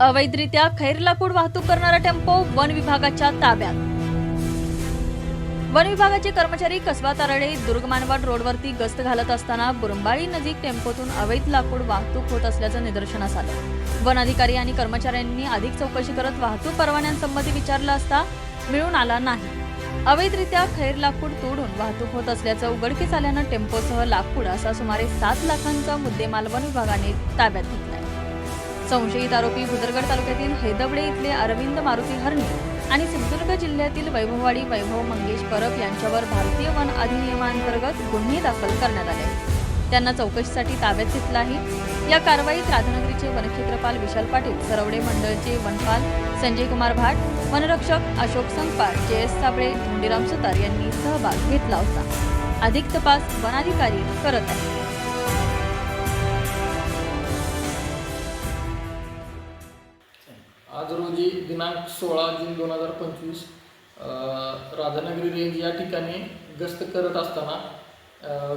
अवैधरित्या खैर लाकूड वाहतूक करणारा टेम्पो वन विभागाच्या ताब्यात. वन विभागाचे कर्मचारी कसबा तारडे दुर्ग मानवाड रोडवरती गस्त घालत असताना बुरंबाळी नजीक टेम्पोतून अवैध लाकूड वाहतूक होत असल्याचं निदर्शनास आलं. वन अधिकारी आणि कर्मचाऱ्यांनी अधिक चौकशी करत वाहतूक परवान्यांसंबंधी विचारलं असता मिळून आला नाही. अवैधरित्या खैर लाकूड तोडून वाहतूक होत असल्याचं उघडकीस आल्यानं टेम्पोसह लाकूड असा सुमारे सात लाखांचा मुद्देमाल वन विभागाने ताब्यात घेतला. संशयित आरोपी भुदरगड तालुक्यातील हैदवडे इथले अरविंद मारुती हरणे आणि सिंधुदुर्ग जिल्ह्यातील वैभववाडी वैभव मंगेश परब यांच्यावर भारतीय वन अधिनियमांतर्गत गुन्हे दाखल करण्यात आले. त्यांना चौकशीसाठी ताब्यात घेतलं आहे या कारवाईत राधानगरीचे वनक्षेत्रपाल विशाल पाटील सरवडे मंडळचे वनपाल संजय कुमार भाट वनरक्षक अशोक संगपाळ जयस साबळे धोंडीराम सुतार यांनी सहभाग घेतला होता. अधिक तपास वनाधिकारी करत आहेत. आज रोजी दिनांक सोळा जून दोन हजार पंचवीस राधानगरी रेंज या ठिकाणी गस्त करत असताना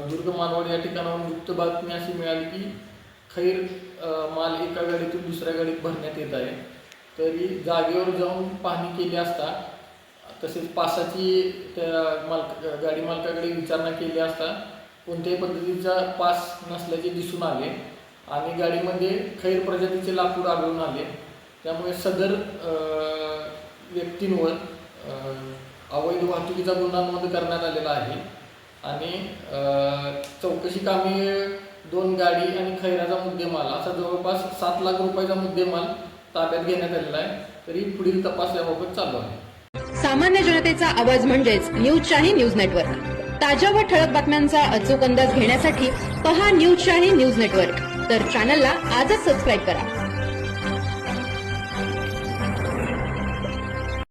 दुर्ग मालवड या ठिकाणाहून गुप्त बातमी अशी मिळाली की खैर माल एका गाडीतून दुसऱ्या गाडीत भरण्यात येत आहे. तरी जागेवर जाऊन पाहणी केली असता तसेच पासाची त्या मालक गाडी मालकाकडे विचारणा केली असता कोणत्याही पद्धतीचा पास नसल्याचे दिसून आले आणि गाडीमध्ये खैर प्रजातीचे लाकूड आढळून आले. त्यामुळे सदर व्यक्तींवर अवैध वाहतुकीचा गुन्हा नोंद करण्यात आलेला आहे. आणि चौकशी कामी दोन गाडी आणि खैराचा मुद्देमाल असा जवळपास सात लाख रुपयाचा मुद्देमाल ताब्यात घेण्यात आलेला आहे. तरी पुढील तपास याबाबत चालू आहे. सामान्य जनतेचा आवाज म्हणजेच न्यूज शाही न्यूज नेटवर्क. ताज्या व ठळक बातम्यांचा अचूक अंदाज घेण्यासाठी पहा न्यूज शाही न्यूज नेटवर्क. तर चॅनलला आजच सबस्क्राईब करा.